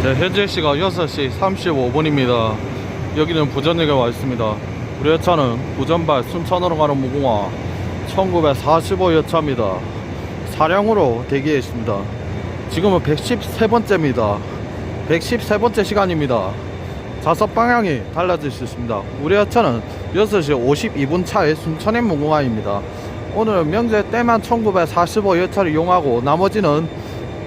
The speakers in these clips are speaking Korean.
네, 현재 시각 6시 35분입니다. 여기는 부전역에 와 있습니다. 우리 여차는 부전발 순천으로 가는 무궁화 1945 여차입니다. 사량으로 대기해 있습니다. 지금은 113번째입니다. 113번째 시간입니다. 좌석 방향이 달라질 수 있습니다. 우리 여차는 6시 52분 차에 순천행 무궁화입니다. 오늘은 명제 때만 1945 여차를 이용하고 나머지는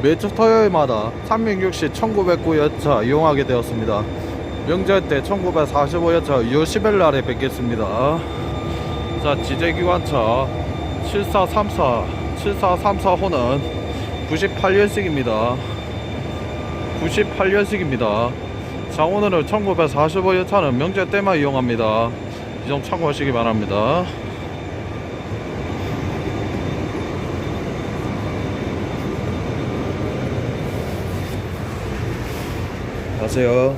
매주 토요일마다 360 1909 여차 이용하게 되었습니다. 명절 때 1945 여차 6 10일 날에 뵙겠습니다. 자, 지제기관차 7434 7434호는 98년식입니다. 98년식입니다. 자, 오늘은 1945 여차는 명절 때만 이용합니다. 이 점 참고하시기 바랍니다. 가세요.